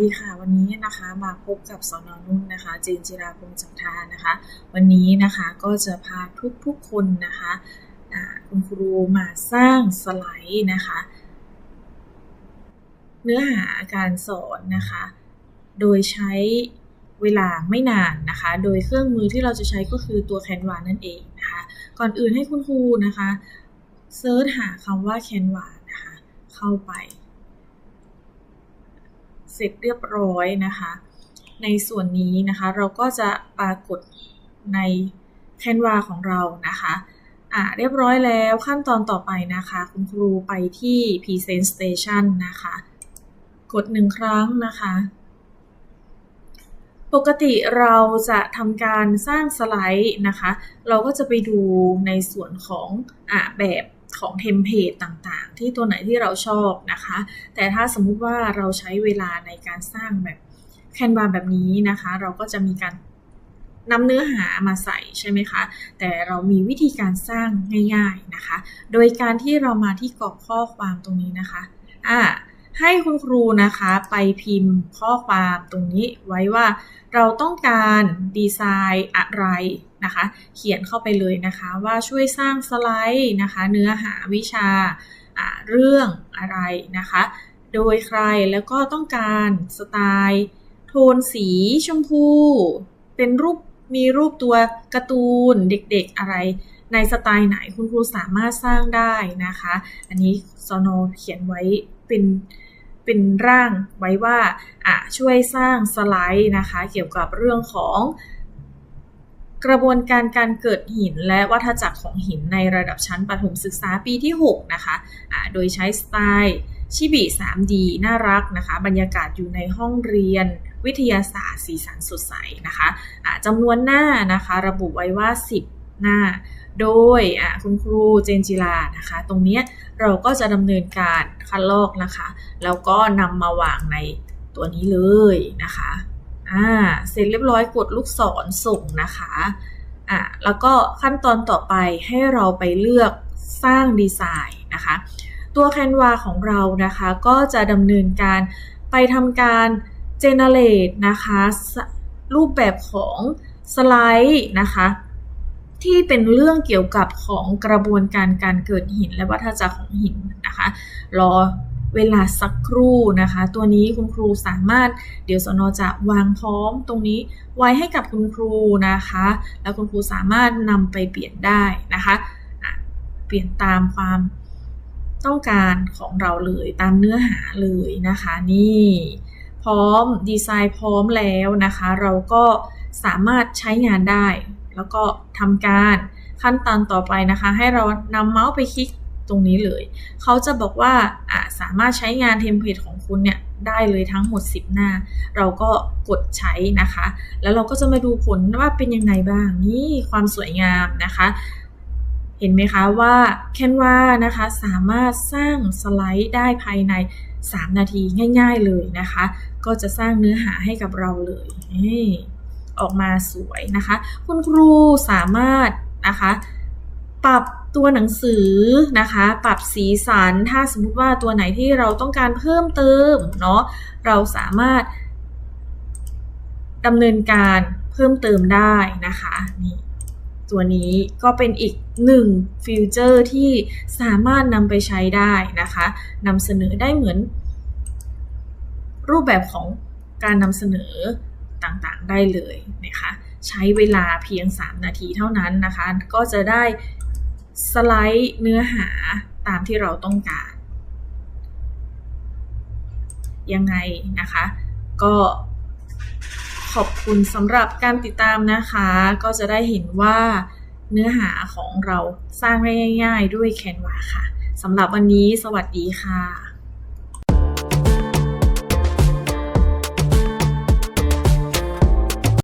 ดีค่ะวันนี้นะคะมาพบกับสอนอนุ่นนะคะเจนจิราพงศ์จันทานะคะ วันนี้นะคะก็จะพาทุกๆคนนะคะคุณครูมาสร้างสไลด์นะคะ เนื้อหาการสอนนะคะ โดยใช้เวลาไม่นานนะคะ โดยเครื่องมือที่เราจะใช้ก็คือตัว Canva นั่นเองนะคะ ก่อนอื่นให้คุณครูนะคะเซิร์ชหาคำว่า Canva นะคะ เข้าไป เสร็จเรียบร้อยนะคะ ในส่วนนี้นะคะเราก็จะปรากฏใน Canva ของเรานะคะอ่าเรียบร้อยแล้วขั้นตอนต่อไปนะคะ คุณครูไปที่ Present Station นะคะ กดหนึ่งครั้งนะคะ ปกติเราจะทำการสร้างสไลด์นะคะ เราก็จะไปดูในส่วนของอ่าแบบ ของเทมเพลตต่างๆ ที่ตัวไหนที่เราชอบนะคะ แต่ถ้าสมมุติว่าเราใช้เวลาในการสร้างแบบแคนวาแบบนี้นะคะ เราก็จะมีการนำเนื้อหามาใส่ใช่ไหมคะ แต่เรามีวิธีการสร้างง่าย ๆนะคะ โดยการที่เรามาที่กรอบข้อความตรงนี้นะคะอ่าให้คุณครูนะคะไปพิมพ์ข้อความตรงนี้ไว้ว่าเราต้องการดีไซน์อะไร นะคะ เขียนเข้าไปเลยนะคะว่าช่วยสร้างสไลด์นะคะ เนื้อหาวิชาเรื่องอะไรนะคะ โดยใครแล้วก็ต้องการสไตล์ โทนสีชมพู เป็นรูปมีรูปตัวการ์ตูนเด็กๆอะไรในสไตล์ไหนคุณครูสามารถสร้างได้นะคะ อันนี้ซอนอเขียนไว้เป็นเป็นร่างไว้ว่าอะช่วยสร้างสไลด์นะคะ เกี่ยวกับเรื่องของ กระบวนการการเกิดหินและวัฏจักรของหินในระดับชั้นประถมศึกษาปีที่ 6 นะคะะโดยใช้สไตล์ชิบิ 3D น่ารักนะคะ บรรยากาศอยู่ในห้องเรียนวิทยาศาสตร์สีสันสดใสนะคะะจำนวนหน้านะคะระบุไว้ว่า 10 หน้า โดยคุณครูเจนจิลานะคะ ตรงนี้เราก็จะดำเนินการคัดลอกนะคะ แล้วก็นำมาวางในตัวนี้เลยนะคะ อ่า เสร็จเรียบร้อยกดลูกศรส่งนะคะ อ่า แล้วก็ขั้นตอนต่อไปให้เราไปเลือกสร้างดีไซน์นะคะ ตัว Canva ของเรานะคะ ก็จะดำเนินการไปทำการ generate นะคะ รูปแบบของสไลด์นะคะที่เป็นเรื่องเกี่ยวกับของกระบวนการการเกิดหินและวัฏจักรของหินนะคะ รอ เวลาสักครู่นะคะ ตัวนี้คุณครูสามารถเดี๋ยวสนจะวางพร้อมตรงนี้ไว้ให้กับคุณครูนะคะ แล้วคุณครูสามารถนำไปเปลี่ยนได้นะคะะเปลี่ยนตามความต้องการของเราเลยตามเนื้อหาเลยนะคะนี่พร้อมดีไซน์พร้อมแล้วนะคะ เราก็สามารถใช้งานได้ แล้วก็ทำการขั้นตอนต่อไปนะคะ ให้เรานำเมาส์ไปคลิก ตรงนี้เลย เขาจะบอกว่าสามารถใช้งานเทมเพลตของคุณเนี่ยได้เลยทั้งหมด 10 หน้า เราก็กดใช้นะคะ แล้วเราก็จะมาดูผลว่าเป็นยังไงบ้างนี่ความสวยงามนะคะ เห็นไหมคะว่า Canva นะคะสามารถสร้างสไลด์ได้ภายใน 3 นาทีง่าย ๆเลยนะคะ ก็จะสร้างเนื้อหาให้กับเราเลยออกมาสวยนะคะ คุณครูสามารถนะคะ ปรับตัวหนังสือนะคะ ปรับสีสัน ถ้าสมมุติว่าตัวไหนที่เราต้องการเพิ่มเติมเนาะ เราสามารถดำเนินการเพิ่มเติมได้นะคะนี่ตัวนี้ก็เป็นอีกหนึ่งฟิวเจอร์ที่สามารถนำไปใช้ได้นะคะนำเสนอได้เหมือน รูปแบบของการนำเสนอต่างๆได้เลยนะคะ ใช้เวลาเพียง 3 นาทีเท่านั้นนะคะ ก็จะได้ สไลด์เนื้อหาตามที่เราต้องการ ยังไงนะคะ ก็ขอบคุณสำหรับการติดตามนะคะ ก็จะได้เห็นว่าเนื้อหาของเราสร้างได้ง่าย ๆ ด้วยแคนวาค่ะสำหรับวันนี้สวัสดีค่ะ